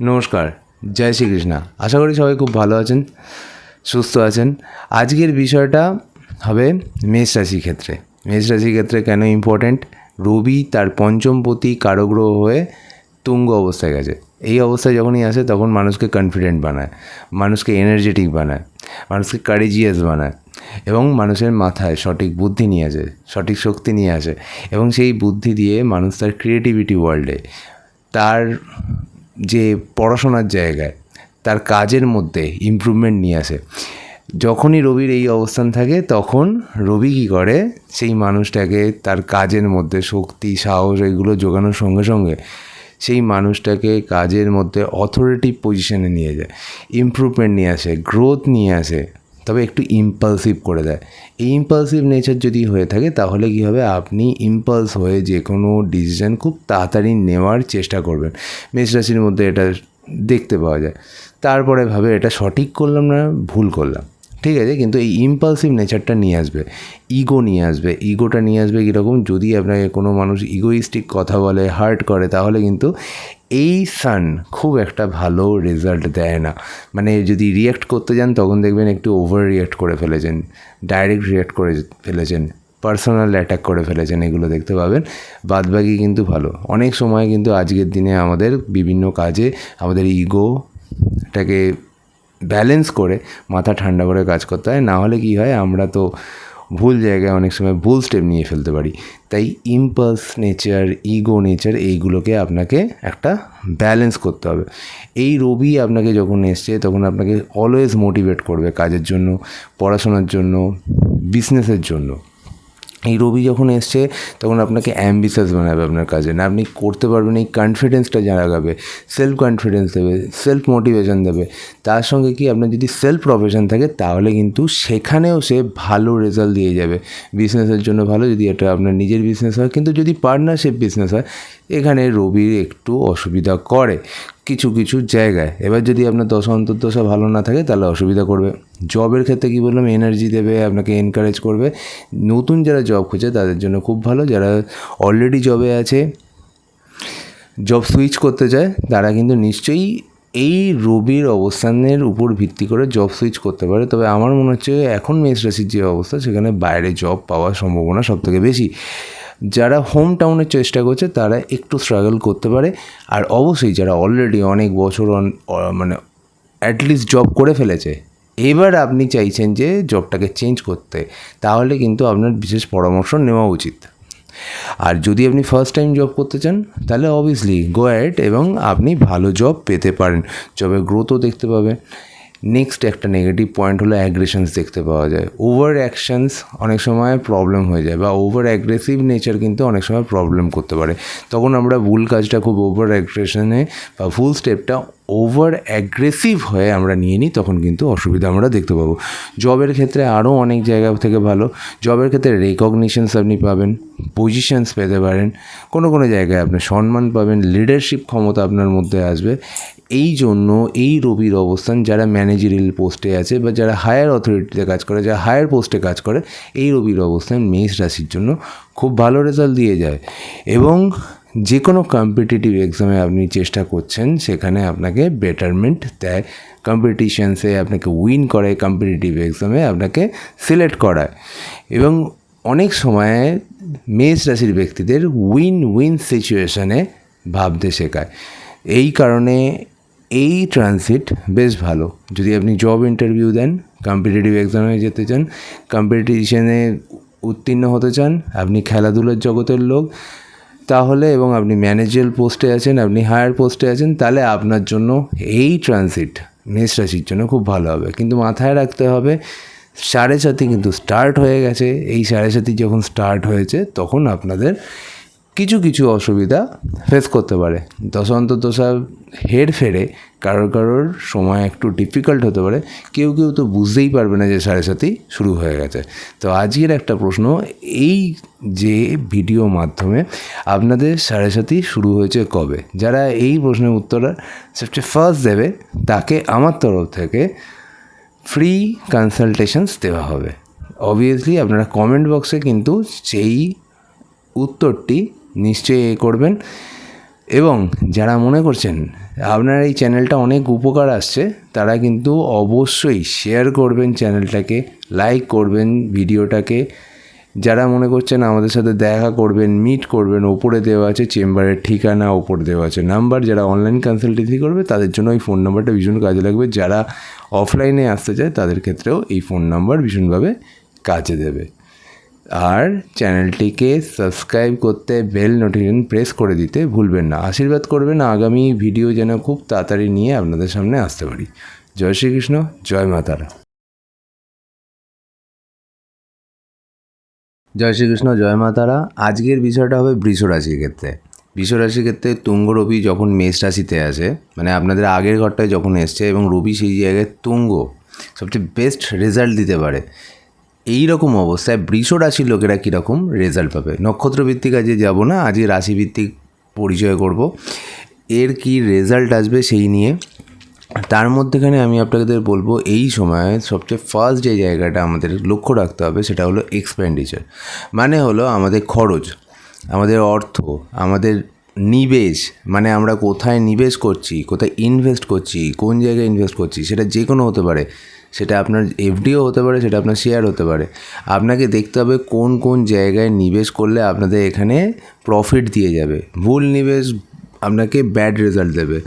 নমস্কার, জয় শ্রীকৃষ্ণা। আশা করি সবাই খুব ভালো আছেন, সুস্থ আছেন। আজকের বিষয়টা হবে মেষ রাশির ক্ষেত্রে। মেষ রাশির ক্ষেত্রে কেন ইম্পর্ট্যান্ট রবি তার পঞ্চম পঞ্চমপতি কারগ্রহ হয়ে তুঙ্গ অবস্থায় গেছে। এই অবস্থায় যখনই আসে তখন মানুষকে কনফিডেন্ট বানায়, মানুষকে এনার্জেটিক বানায়, মানুষকে কারেজিয়াস বানায় এবং মানুষের মাথায় সঠিক বুদ্ধি নিয়ে আসে, সঠিক শক্তি নিয়ে আসে এবং সেই বুদ্ধি দিয়ে মানুষ তার ক্রিয়েটিভিটি ওয়ার্ল্ডে তার যে পড়াশোনার জায়গায় তার কাজের মধ্যে ইম্প্রুভমেন্ট নিয়ে আসে। যখনই রবির এই অবস্থান থাকে, তখন রবি কী করে? সেই মানুষটাকে তার কাজের মধ্যে শক্তি, সাহস এগুলো জোগানোর সঙ্গে সঙ্গে সেই মানুষটাকে কাজের মধ্যে অথরিটিভ পজিশনে নিয়ে যায়। ইম্প্রুভমেন্ট নিয়ে আসে গ্রোথ নিয়ে আসে। তবে একটু ইম্পালসিভ করে দেয়। এই ইম্পালসিভ নেচার যদি হয়ে থাকে, তাহলে কী হবে? আপনি ইম্পালস হয়ে যে কোনো ডিসিশান খুব তাড়াতাড়ি নেওয়ার চেষ্টা করবেন। মেষ রাশির মধ্যে এটা দেখতে পাওয়া যায়। তারপরে ভাবে, এটা সঠিক করলাম না, ভুল করলাম। ঠিক আছে, কিন্তু এই ইম্পালসিভ নেচারটা নিয়ে আসবে ইগো নিয়ে আসবে ইগোটা নিয়ে আসবে কীরকম? যদি আপনাকে কোনো মানুষ ইগোইস্টিক কথা বলে হার্ট করে, তাহলে কিন্তু এই সান খুব একটা ভালো রেজাল্ট দেয় না। মানে যদি রিয়্যাক্ট করতে যান, তখন দেখবেন একটু ওভার রিয়্যাক্ট করে ফেলেছেন ডাইরেক্ট রিয়্যাক্ট করে ফেলেছেন পার্সোনাল অ্যাটাক করে ফেলেছেন, এগুলো দেখতে পাবেন। বাদবাকি কিন্তু ভালো। অনেক সময় কিন্তু আজকের দিনে আমাদের বিভিন্ন কাজে আমাদের ইগোটাকে ব্যালেন্স করে মাথা ঠান্ডা করে কাজ করতে হয়। না হলে কী হয়, আমরা তো ভুল জায়গায় অনেক সময় ভুল স্টেপ নিয়ে ফেলতে পারি। তাই ইম্পালস নেচার ইগো নেচার এইগুলোকে আপনাকে একটা ব্যালেন্স করতে হবে। এই রবি আপনাকে যখন এসছে, তখন আপনাকে অলওয়েজ মোটিভেট করবে কাজের জন্য, পড়াশোনার জন্য বিজনেসের জন্য। এই রবি যখন এসছে, তখন আপনাকে অ্যাম্বিশাস বানাবে আপনার কাজে। না, আপনি করতে পারবেন, এই কনফিডেন্সটা জাগাবে সেলফ কনফিডেন্স দেবে সেলফ মোটিভেশন দেবে, তার সঙ্গে কি আপনার যদি সেলফ প্রফেশন থাকে, তাহলে কিন্তু সেখানেও সে ভালো রেজাল্ট দিয়ে যাবে। বিজনেসের জন্য ভালো যদি এটা আপনার নিজের বিজনেস হয়, কিন্তু যদি পার্টনারশিপ বিজনেস হয়, এখানে রবির একটু অসুবিধা করে। কিছু কিছু জায়গায়। এবার যদি আপনার দশা অন্তর্দশা ভালো না থাকে, তাহলে অসুবিধা করবে। জবের ক্ষেত্রে কী বললাম? এনার্জি দেবে, আপনাকে এনকারেজ করবে। নতুন যারা জব খুঁজে তাদের জন্য খুব ভালো। যারা অলরেডি জবে আছে জব সুইচ করতে চায়, তারা কিন্তু নিশ্চয়ই এই রবির অবস্থানের উপর ভিত্তি করে জব সুইচ করতে পারে। তবে আমার মনে হচ্ছে এখন মেষ রাশির যে অবস্থা, সেখানে বাইরে জব পাওয়ার সম্ভাবনা সবথেকে বেশি। যারা হোম টাউনের চেষ্টা করছে, তারা একটু স্ট্রাগল করতে পারে। আর অবশ্যই যারা অলরেডি অনেক বছর মানে অ্যাটলিস্ট জব করে ফেলেছে, এবার আপনি চাইছেন যে জবটাকে চেঞ্জ করতে, তাহলে কিন্তু আপনার বিশেষ পরামর্শ নেওয়া উচিত। আর যদি আপনি ফার্স্ট টাইম জব করতে চান, তাহলে অবভিয়াসলি গো অ্যাড এবং আপনি ভালো জব পেতে পারেন। জবের গ্রোথও দেখতে পাবেন নেক্সট একটা নেগেটিভ পয়েন্ট হলো অ্যাগ্রেশনস দেখতে পাওয়া যায়। ওভার অ্যাকশানস অনেক সময় প্রবলেম হয়ে যায় বা ওভার অ্যাগ্রেসিভ নেচার কিন্তু অনেক সময় প্রবলেম করতে পারে। তখন আমরা ভুল কাজটা খুব ওভার অ্যাগ্রেশনে বা ভুল স্টেপটা ওভার অ্যাগ্রেসিভ হয়ে আমরা নিয়ে নিই, তখন কিন্তু অসুবিধা আমরা দেখতে পাবো। জবের ক্ষেত্রে আরও অনেক জায়গা থেকে ভালো। জবের ক্ষেত্রে রেকগনিশনস আপনি পাবেন পজিশনস পেতে পারেন। কোনো কোনো জায়গায় আপনি সম্মান পাবেন লিডারশিপ ক্ষমতা আপনার মধ্যে আসবে। এই জন্য এই রবির অবস্থান যারা ম্যানেজারিয়াল পোস্টে আছে বা যারা হায়ার অথরিটিতে কাজ করে, যারা হায়ার পোস্টে কাজ করে, এই রবির অবস্থান মেষ রাশির জন্য খুব ভালো রেজাল্ট দিয়ে যায়। এবং যে কোনো কম্পিটিটিভ এক্সামে আপনি চেষ্টা করছেন, সেখানে আপনাকে বেটারমেন্ট দেয়। কম্পিটিশানসে আপনাকে উইন করে কম্পিটিটিভ এক্সামে আপনাকে সিলেক্ট করায়। এবং অনেক সময় মেষ রাশির ব্যক্তিদের উইন উইন সিচুয়েশানে ভাবতে শেখায়। এই কারণে এই ট্রানজিট বেশ ভালো। যদি আপনি জব ইন্টারভিউ দেন কম্পিটিটিভ এক্সামে যেতে চান কম্পিটিশনে উত্তীর্ণ হতে চান, আপনি খেলাধুলার জগতের লোক তাহলে এবং আপনি ম্যানেজার পোস্টে আছেন, আপনি হায়ার পোস্টে আছেন, তাহলে আপনার জন্য এই ট্রানজিট মেষ রাশির জন্য খুব ভালো হবে। কিন্তু মাথায় রাখতে হবে, সাড়ে সাথে কিন্তু স্টার্ট হয়ে গেছে। এই সাড়ে সাথে যখন স্টার্ট হয়েছে, তখন আপনাদের কিছু কিছু অসুবিধা ফেস করতে পারে। দশান্ত দশা হের ফেরে কারোর কারোর সময় একটু ডিফিকাল্ট হতে পারে। কেউ কেউ তো বুঝতেই পারবে না যে সাড়ে সাথেই শুরু হয়ে গেছে। তো আজকের একটা প্রশ্ন, এই যে ভিডিও মাধ্যমে আপনাদের সাড়ে সাথী শুরু হয়েছে কবে? যারা এই প্রশ্নের উত্তর সবচেয়ে ফার্স্ট দেবে, তাকে আমার তরফ থেকে ফ্রি কনসালটেশনস দেওয়া হবে। অবভিয়াসলি আপনারা কমেন্ট বক্সে কিন্তু সেই উত্তরটি নিশ্চয়ই এ করবেন। এবং যারা মনে করছেন, আপনার এই চ্যানেলটা অনেক উপকার আসছে, তারা কিন্তু অবশ্যই শেয়ার করবেন চ্যানেলটাকে লাইক করবেন ভিডিওটাকে। যারা মনে করছেন আমাদের সাথে দেখা করবেন মিট করবেন, ওপরে দেওয়া আছে চেম্বারের ঠিকানা, ওপরে দেওয়া আছে নাম্বার যারা অনলাইন কনসালটেন্সি করবে, তাদের জন্য এই ফোন নাম্বারটা ভীষণ কাজে লাগবে। যারা অফলাইনে আসতে চায়, তাদের ক্ষেত্রেও এই ফোন নাম্বার ভীষণভাবে কাজে দেবে। আর চ্যানেলটিকে সাবস্ক্রাইব করতে বেল নোটিফিকেশন প্রেস করে দিতে ভুলবেন না। আশীর্বাদ করবেন, আগামী ভিডিও যেন খুব তাড়াতাড়ি নিয়ে আপনাদের সামনে আসতে পারি। জয় শ্রীকৃষ্ণ, জয় মাতারা জয় শ্রীকৃষ্ণ, জয় মাতারা আজকের বিষয়টা হবে বৃষ রাশির ক্ষেত্রে। বৃষ রাশির ক্ষেত্রে তুঙ্গ রবি যখন মেষ রাশিতে আসে মানে আপনাদের আগের ঘরটায় যখন এসছে এবং রবি সেই জায়গায় তুঙ্গ, সবচেয়ে বেস্ট রেজাল্ট দিতে পারে। এই রকম অবস্থায় বৃষ রাশির লোকেরা কীরকম রেজাল্ট পাবে? নক্ষত্র ভিত্তিক আজকে যাব না, আজকে রাশিভিত্তিক পরিচয় করব। এর কি রেজাল্ট আসবে সেই নিয়ে তার মধ্যেখানে আমি আপনাদের বলব, এই সময় সবচেয়ে ফার্স্ট যে জায়গাটা আমাদের লক্ষ্য রাখতে হবে সেটা হলো এক্সপেন্ডিচার মানে হলো আমাদের খরচ, আমাদের অর্থ, আমাদের নিবেশ মানে আমরা কোথায় নিবেশ করছি, কোথায় ইনভেস্ট করছি, কোন জায়গায় ইনভেস্ট করছি, সেটা যে কোনো হতে পারে। সেটা আপনার এফডিও হতে পারে, সেটা আপনার শেয়ার হতে পারে। আপনাকে দেখতে হবে কোন কোন জায়গায় নিবেশ করলে আপনাদের এখানে প্রফিট দিয়ে যাবে। ভুল নিবেশ আপনাকে ব্যাড রেজাল্ট দেবে।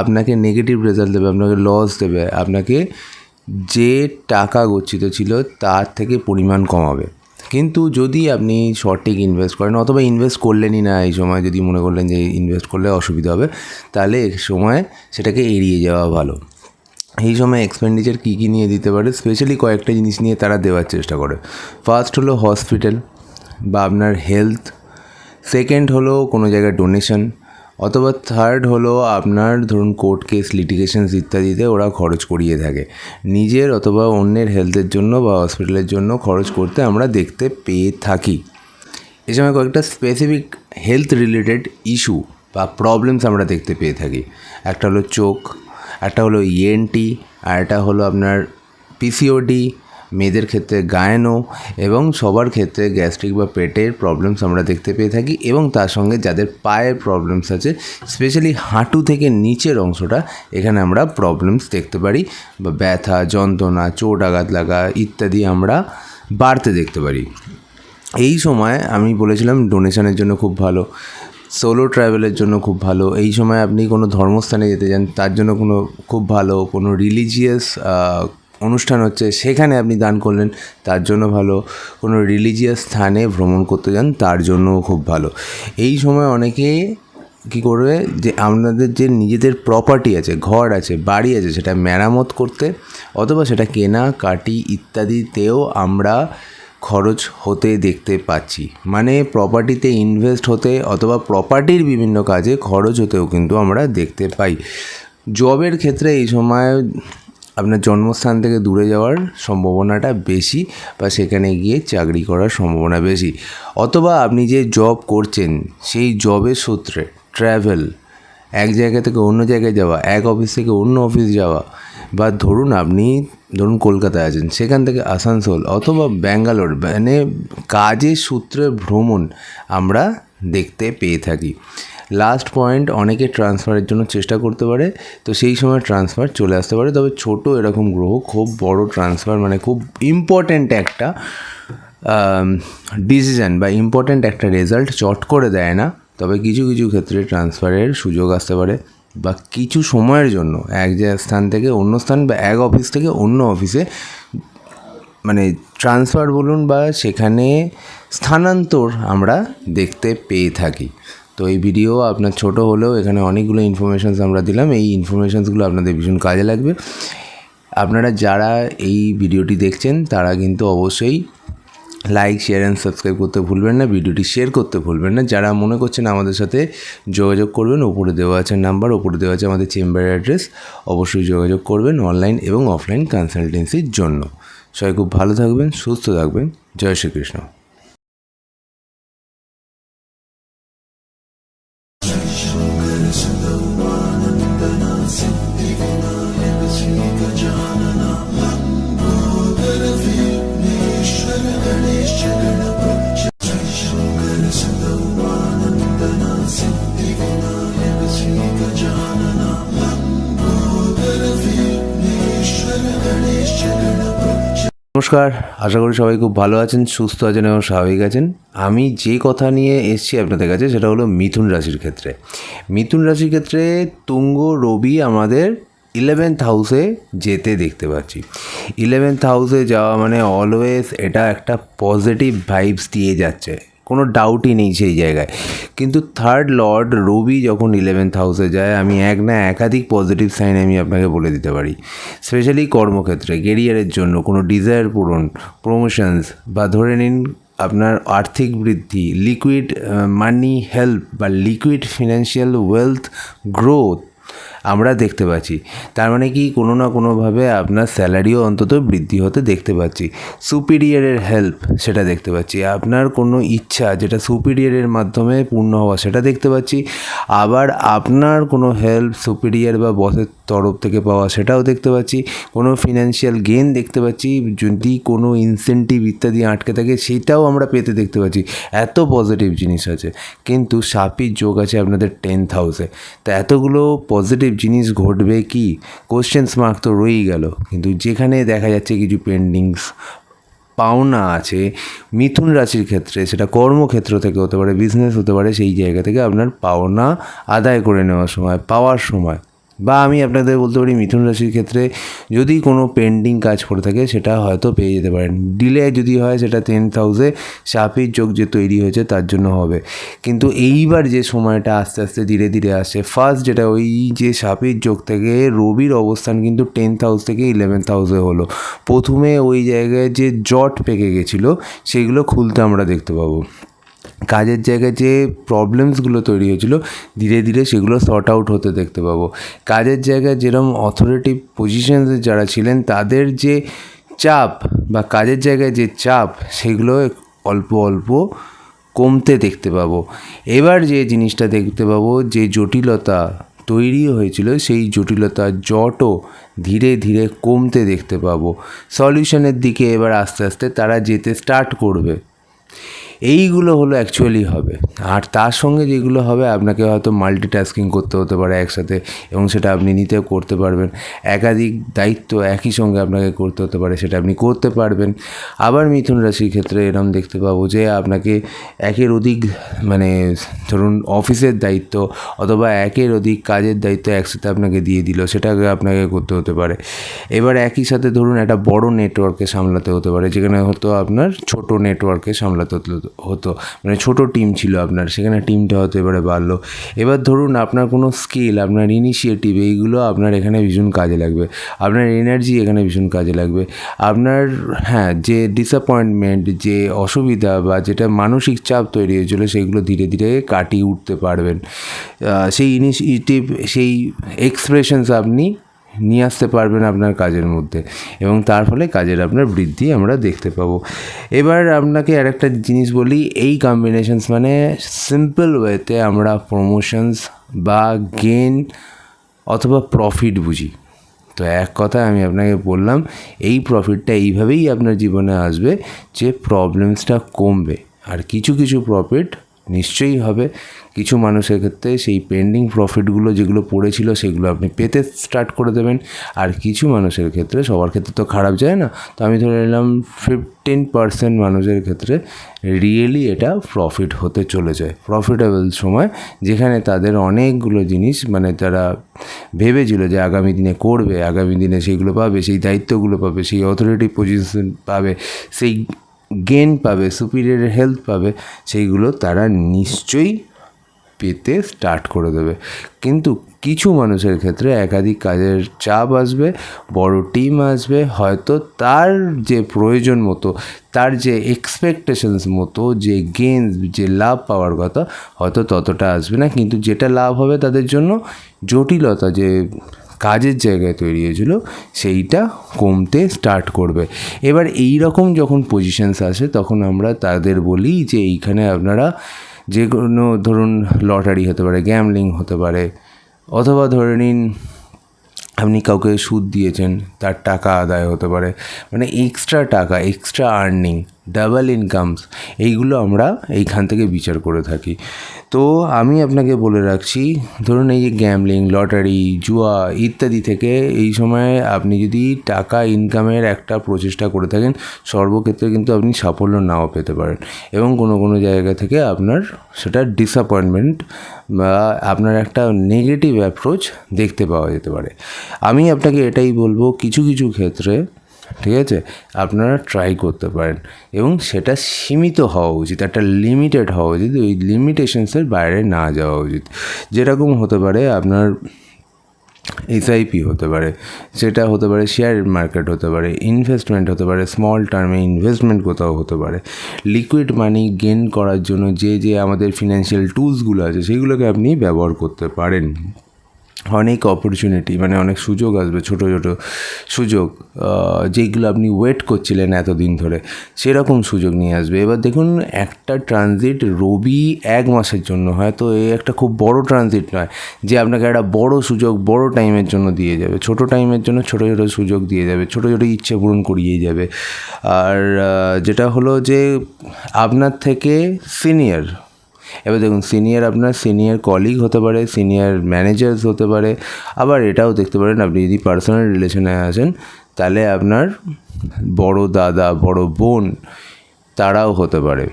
আপনাকে নেগেটিভ রেজাল্ট দেবে, আপনাকে লস দেবে। আপনাকে যে টাকা গচ্ছিত ছিল তার থেকে পরিমাণ কমাবে। কিন্তু যদি আপনি সঠিক ইনভেস্ট করেন, অথবা ইনভেস্ট করলেনই না এই সময়, যদি মনে করলেন যে ইনভেস্ট করলে অসুবিধা হবে, তাহলে এই সময় সেটাকে এড়িয়ে যাওয়া ভালো। এই সময় এক্সপেন্ডিচার কী কী নিয়ে দিতে পারে? স্পেশালি কয়েকটা জিনিস নিয়ে তারা দেওয়ার চেষ্টা করে। ফার্স্ট হলো হসপিটাল বা আপনার হেলথ সেকেন্ড হলো কোনো জায়গায় ডোনেশন অথবা থার্ড হলো আপনার ধরুন কোর্ট কেস লিটিগেশনস ইত্যাদিতে ওরা খরচ করিয়ে থাকে। নিজের অথবা অন্যের হেলথের জন্য বা হসপিটালের জন্য খরচ করতে আমরা দেখতে পেয়ে থাকি। এ সময় কয়েকটা স্পেসিফিক হেলথ রিলেটেড ইস্যু বা প্রবলেমস আমরা দেখতে পেয়ে থাকি। একটা হলো চোখ একটা হলো ইএনটি আর একটা হলো আপনার পিসিওডি মেয়েদের ক্ষেত্রে গায়নো এবং সবার ক্ষেত্রে গ্যাস্ট্রিক বা পেটের প্রবলেমস আমরা দেখতে পেয়ে থাকি এবং তার সঙ্গে যাদের পায়ের প্রবলেমস আছে স্পেশালি হাঁটু থেকে নিচের অংশটা, এখানে আমরা প্রবলেমস দেখতে পারি বা ব্যথা, যন্ত্রণা, চোট আঘাত লাগা ইত্যাদি আমরা বাড়তে দেখতে পারি। এই সময় আমি বলেছিলাম ডোনেশনের জন্য খুব ভালো। সোলো ট্রাভেলের জন্য খুব ভালো। এই সময় আপনি কোনো ধর্মস্থানে যেতে চান তার জন্য কোনো খুব ভালো। কোনো রিলিজিয়াস অনুষ্ঠান হচ্ছে, সেখানে আপনি দান করলেন, তার জন্য ভালো। কোনো রিলিজিয়াস স্থানে ভ্রমণ করতে যান, তার জন্যও খুব ভালো। এই সময় অনেকে কী করবে, যে আপনাদের যে নিজেদের প্রপার্টি আছে, ঘর আছে, বাড়ি আছে, সেটা মেরামত করতে, অথবা সেটা কেনা, কাটি ইত্যাদিতেও আমরা খরচ হতে দেখতে পাচ্ছি। মানে প্রপার্টিতে ইনভেস্ট হতে অথবা প্রপার্টির বিভিন্ন কাজে খরচ হতেও কিন্তু আমরা দেখতে পাই। জবের ক্ষেত্রে এই সময় আপনার জন্মস্থান থেকে দূরে যাওয়ার সম্ভাবনাটা বেশি বা সেখানে গিয়ে চাকরি করার সম্ভাবনা বেশি। অথবা আপনি যে জব করছেন, সেই জবের সূত্রে ট্র্যাভেল এক জায়গা থেকে অন্য জায়গায় যাওয়া, এক অফিস থেকে অন্য অফিস যাওয়া বা ধরুন আপনি ধরুন কলকাতায় আছেন, সেখান থেকে আসানসোল অথবা ব্যাঙ্গালোর মানে কাজের সূত্রে ভ্রমণ আমরা দেখতে পেয়ে থাকি। লাস্ট পয়েন্ট অনেকে ট্রান্সফারের জন্য চেষ্টা করতে পারে, তো সেই সময় ট্রান্সফার চলে আসতে পারে। তবে ছোট এরকম গ্রহ, খুব বড় ট্রান্সফার মানে খুব ইম্পর্ট্যান্ট একটা ডিসিশন বা ইম্পর্ট্যান্ট একটা রেজাল্ট চট করে দেয় না। তবে কিছু কিছু ক্ষেত্রে ট্রান্সফারের সুযোগ আসতে পারে। বা কিছু সময়ের জন্য এক স্থান থেকে অন্য স্থান বা এক অফিস থেকে অন্য অফিসে মানে ট্রান্সফার বলুন বা সেখানে স্থানান্তর আমরা দেখতে পেয়ে থাকি। তো এই ভিডিও আপনার ছোট হলেও এখানে অনেকগুলো ইনফরমেশানস আমরা দিলাম। এই ইনফরমেশানসগুলো আপনাদের ভীষণ কাজে লাগবে। আপনারা যারা এই ভিডিওটি দেখছেন, তারা কিন্তু অবশ্যই লাইক শেয়ার অ্যান্ড সাবস্ক্রাইব করতে ভুলবেন না, ভিডিওটি শেয়ার করতে ভুলবেন না। যারা মনে করছেন আমাদের সাথে যোগাযোগ করবেন ওপরে দেওয়া আছে নাম্বার ওপরে দেওয়া আছে আমাদের চেম্বারের অ্যাড্রেস অবশ্যই যোগাযোগ করবেন অনলাইন এবং অফলাইন কনসালটেন্সির জন্য। সবাই খুব ভালো থাকবেন, সুস্থ থাকবেন। জয় শ্রীকৃষ্ণ। নমস্কার, আশা করি সবাই খুব ভালো আছেন, সুস্থ আছেন এবং স্বাভাবিক আছেন। আমি যে কথা নিয়ে এসছি আপনাদের কাছে সেটা হলো মিথুন রাশির ক্ষেত্রে। মিথুন রাশির ক্ষেত্রে তুঙ্গ রবি আমাদের ইলেভেন্থ হাউসে যেতে দেখতে পাচ্ছি। ইলেভেন্থ হাউসে যাওয়া মানে অলওয়েজ এটা একটা পজিটিভ ভাইবস দিয়ে যাচ্ছে। কোনো ডাউটই নেই সেই জায়গায়। কিন্তু থার্ড লর্ড রবি যখন ইলেভেন্থ হাউসে যায়, আমি এক না একাধিক পজিটিভ সাইন আমি আপনাকে বলে দিতে পারি। স্পেশালি কর্মক্ষেত্রে কেরিয়ারের জন্য কোনো ডিজায়ার পূরণ প্রমোশনস বা ধরে নিন আপনার আর্থিক বৃদ্ধি লিকুইড মানি হেল্প বা লিকুইড ফিনান্সিয়াল ওয়েলথ গ্রোথ আমরা দেখতে পাচ্ছি। তার মানে কি কোনো না কোনোভাবে আপনার স্যালারিও অন্তত বৃদ্ধি হতে দেখতে পাচ্ছি। সুপিরিয়ারের হেল্প সেটা দেখতে পাচ্ছি। আপনার কোনো ইচ্ছা যেটা সুপিরিয়ারের মাধ্যমে পূর্ণ হওয়া সেটা দেখতে পাচ্ছি। আবার আপনার কোনো হেল্প সুপিরিয়ার বা বসের তরফ থেকে পাওয়া সেটাও দেখতে পাচ্ছি। কোনো ফিনান্সিয়াল গেন দেখতে পাচ্ছি। যদি কোনো ইনসেন্টিভ ইত্যাদি আটকে থাকে সেটাও আমরা পেতে দেখতে পাচ্ছি। এত পজিটিভ জিনিস আছে। কিন্তু সাপির যোগ আছে আপনাদের টেন্থ হাউসে তা এতগুলো পজিটিভ জিনিস ঘটবে কি? কোশ্চেন্স মার্ক তো রয়েই গেল। কিন্তু যেখানে দেখা যাচ্ছে কিছু পেন্ডিংস পাওনা আছে, মিথুন রাশির ক্ষেত্রে, সেটা কর্মক্ষেত্র থেকে হতে পারে বিজনেস হতে পারে, সেই জায়গা থেকে আপনার পাওনা আদায় করে নেওয়ার সময়, পাওয়ার সময়। বা আমি আপনাদের বলতে পারি মিথুন রাশির ক্ষেত্রে যদি কোনো পেন্ডিং কাজ পড়ে থাকে, সেটা হয়তো পেয়ে যেতে পারেন। ডিলে যদি হয়, সেটা টেন্থ হাউসে সাপের যোগ যে তৈরি হয়েছে, তার জন্য হবে। কিন্তু এইবার যে সময়টা আস্তে আস্তে ধীরে ধীরে আসে ফার্স্ট যেটা ওই যে সাপের যোগ থেকে রবির অবস্থান কিন্তু টেন্থ হাউস থেকে ইলেভেন্থ হাউসে হলো। প্রথমে ওই জায়গায় যে জট পেকে গেছিল, সেগুলো খুলতে আমরা দেখতে পাবো। কাজের জায়গায় যে প্রবলেমসগুলো তৈরি হয়েছিল, ধীরে ধীরে সেগুলো সর্ট আউট হতে দেখতে পাবো। কাজের জায়গায় যেরকম অথরিটি পজিশনে যারা ছিলেন, তাদের যে চাপ বা কাজের জায়গায় যে চাপ, সেগুলো অল্প অল্প কমতে দেখতে পাবো। এবার যে জিনিসটা দেখতে পাবো, যে জটিলতা তৈরি হয়েছিল, সেই জটিলতা জটও ধীরে ধীরে কমতে দেখতে পাবো। সলিউশনের দিকে এবার আস্তে আস্তে তারা যেতে স্টার্ট করবে। এইগুলো হলো অ্যাকচুয়ালি হবে। আর তার সঙ্গে যেগুলো হবে, আপনাকে হয়তো মাল্টিটাস্কিং করতে হতে পারে একসাথে এবং সেটা আপনি নিতেও করতে পারবেন। একাধিক দায়িত্ব একই সঙ্গে আপনাকে করতে হতে পারে, সেটা আপনি করতে পারবেন। আবার মিথুন রাশির ক্ষেত্রে এরম দেখতে পাবো যে, আপনাকে একের অধিক মানে ধরুন অফিসের দায়িত্ব অথবা একের অধিক কাজের দায়িত্ব একসাথে আপনাকে দিয়ে দিল, সেটাকে আপনাকে করতে হতে পারে। এবার একই সাথে ধরুন একটা বড় নেটওয়ার্কে সামলাতে হতে পারে, যেখানে হয়তো আপনার ছোট নেটওয়ার্কে সামলাতে হতো হতো। মানে ছোট টিম ছিল আপনার, সেখানে টিমটা হয়তো এবারে বাড়লো। এবার ধরুন আপনার কোনো স্কিল আপনার ইনিশিয়েটিভ এইগুলো আপনার এখানে ভীষণ কাজে লাগবে। আপনার এনার্জি এখানে ভীষণ কাজে লাগবে। আপনার হ্যাঁ যে ডিসঅ্যাপয়েন্টমেন্ট যে অসুবিধা বা যেটা মানসিক চাপ তৈরি হয়েছিলো, সেগুলো ধীরে ধীরে কাটিয়ে উঠতে পারবেন। সেই ইনিশিয়েটিভ সেই এক্সপ্রেশনস আপনি নিয়ে আসতে পারবেন আপনার কাজের মধ্যে এবং তার ফলে কাজের আপনার বৃদ্ধি আমরা দেখতে পাবো। এবার আপনাকে আরেকটা জিনিস বলি, এই কম্বিনেশনস মানে সিম্পল ওয়েতে আমরা প্রমোশনস বা গেন অথবা প্রফিট বুঝি। তো এক কথা আমি আপনাকে বললাম, এই প্রফিটটা এইভাবেই আপনার জীবনে আসবে যে প্রবলেমসটা কমবে। আর কিছু কিছু প্রফিট নিশ্চয়ই হবে। কিছু মানুষের ক্ষেত্রে সেই পেন্ডিং প্রফিটগুলো যেগুলো পড়েছিল সেগুলো আপনি পেতে স্টার্ট করে দেবেন। আর কিছু মানুষের ক্ষেত্রে সবার ক্ষেত্রে তো খারাপ যায় না। তো আমি ধরে নিলাম ফিফটিন পার্সেন্ট মানুষের ক্ষেত্রে রিয়েলি এটা প্রফিট হতে চলে যায়। প্রফিটেবল সময় যেখানে তাদের অনেকগুলো জিনিস মানে তারা ভেবেছিল যে আগামী দিনে করবে, আগামী দিনে সেইগুলো পাবে, সেই দায়িত্বগুলো পাবে, সেই অথরিটি পজিশন পাবে, সেই গেন পাবে সুপিরিয়ার হেলথ পাবে, সেইগুলো তারা নিশ্চয়ই পেতে স্টার্ট করে দেবে। কিন্তু কিছু মানুষের ক্ষেত্রে একাধিক কাজের চাপ আসবে, বড় টিম আসবে, হয়তো তার যে প্রয়োজন মতো, তার যে এক্সপেকটেশনস মতো, যে গেন যে লাভ পাওয়ার কথা, হয়তো ততটা আসবে না। কিন্তু যেটা লাভ হবে তাদের জন্য জটিলতা, যে কাজের জায়গায় তৈরি হয়েছিল, সেইটা কমতে স্টার্ট করবে। এবার এই রকম যখন পজিশনস আসে, তখন আমরা তাদের বলি যে, এইখানে আপনারা যে কোনো ধরুন লটারি হতে পারে গ্যামলিং হতে পারে, অথবা ধরে নিন আপনি কাউকে সুদ দিয়েছেন, তার টাকা আদায় হতে পারে মানে এক্সট্রা টাকা এক্সট্রা আর্নিং ডাবল ইনকামস এইগুলো আমরা এইখান থেকে বিচার করে থাকি। তো আমি আপনাকে বলে রাখছি, ধরুন এই যে গ্যামলিং লটারি জুয়া ইত্যাদি থেকে এই সময়ে আপনি যদি টাকা ইনকামের একটা প্রচেষ্টা করে থাকেন, সর্বক্ষেত্রে কিন্তু আপনি সাফল্য নাও পেতে পারেন। এবং কোনো কোনো জায়গা থেকে আপনার সেটা ডিসঅ্যাপয়েন্টমেন্ট বা আপনার একটা নেগেটিভ অ্যাপ্রোচ দেখতে পাওয়া যেতে পারে। আমি আপনাকে এটাই বলব, কিছু কিছু ক্ষেত্রে ঠিক আছে? আপনারা ট্রাই করতে পারেন। এবং সেটা সীমিত হওয়া উচিত, একটা লিমিটেড হওয়া উচিত, ওই লিমিটেশনসের বাইরে না যাওয়া উচিত। যেরকম হতে পারে আপনার এসআইপি হতে পারে, সেটা হতে পারে শেয়ার মার্কেট হতে পারে ইনভেস্টমেন্ট হতে পারে স্মল টার্মে ইনভেস্টমেন্ট কোথাও হতে পারে। লিকুইড মানি গেন করার জন্য যে যে আমাদের ফিনান্সিয়াল টুলসগুলো আছে, সেগুলোকে আপনি ব্যবহার করতে পারেন। অনেক অপরচুনিটি মানে অনেক সুযোগ আসবে, ছোটো ছোটো সুযোগ যেগুলো আপনি ওয়েট করছিলেন এতদিন ধরে, সেরকম সুযোগ নিয়ে আসবে। এবার দেখুন, একটা ট্রানজিট রবি এক মাসের জন্য হয়, তো এই একটা খুব বড় ট্রানজিট নয় যে আপনাকে একটা বড় সুযোগ, বড় টাইমের জন্য দিয়ে যাবে। ছোট টাইমের জন্য ছোটো ছোটো সুযোগ দিয়ে যাবে, ছোটো ছোটো ইচ্ছে পূরণ করিয়ে যাবে। আর যেটা হলো যে আপনার থেকে সিনিয়র এবার দেখুন সিনিয়র আপনার সিনিয়র কলিগ হতে পারে সিনিয়র ম্যানেজার্স হতে পারে, আবার এটাও দেখতে পারেন আপনি যদি পার্সোনাল রিলেশনে আছেন তাহলে আপনার বড় দাদা, বড় বোন তারাও হতে পারে।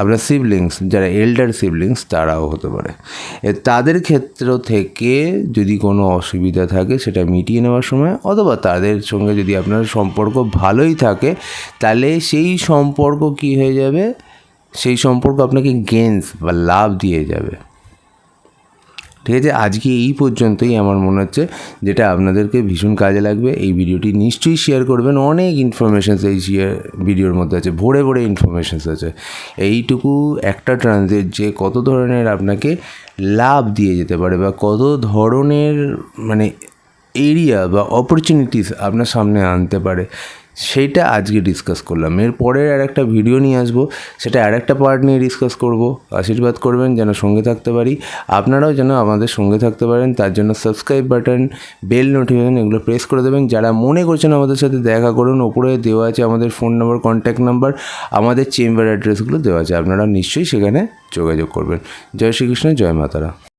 আপনার সিবলিংস যারা এল্ডার সিবলিংস তারাও হতে পারে। তাদের ক্ষেত্র থেকে যদি কোনো অসুবিধা থাকে, সেটা মিটিয়ে নেওয়ার সময়, অথবা তাদের সঙ্গে যদি আপনার সম্পর্ক ভালোই থাকে, তাহলে সেই সম্পর্ক কি হয়ে যাবে? সেই সম্পর্ক আপনাকে গেন্স বা লাভ দিয়ে যাবে। ঠিক আছে? আজকে এই পর্যন্তই আমার মনে হচ্ছে, যেটা আপনাদেরকে ভীষণ কাজে লাগবে। এই ভিডিওটি নিশ্চয়ই শেয়ার করবেন। অনেক ইনফরমেশানস এই শেয়ার ভিডিওর মধ্যে আছে। ভরে ভরে ইনফরমেশানস আছে। এইটুকু একটা ট্রানজিট যে কত ধরনের আপনাকে লাভ দিয়ে যেতে পারে বা কত ধরনের মানে এরিয়া বা অপরচুনিটিস আপনার সামনে আনতে পারে। সেইটা আজকে ডিসকাস করলাম। এরপরের আর একটা ভিডিও নিয়ে আসব। সেটা আর একটা পার্ট নিয়ে ডিসকাস করব। আশীর্বাদ করবেন, যেন সঙ্গে থাকতে পারি। আপনারাও যেন আমাদের সঙ্গে থাকতে পারেন। তার জন্য সাবস্ক্রাইব বাটন বেল নোটিফিকেশন এগুলো প্রেস করে দেবেন। যারা মনে করছেন আমাদের সাথে দেখা করুন, ওপরে দেওয়া আছে আমাদের ফোন নম্বর কন্ট্যাক্ট নাম্বার আমাদের চেম্বার অ্যাড্রেসগুলো দেওয়া আছে। আপনারা নিশ্চয়ই সেখানে যোগাযোগ করবেন। জয় শ্রীকৃষ্ণ, জয় মাতারা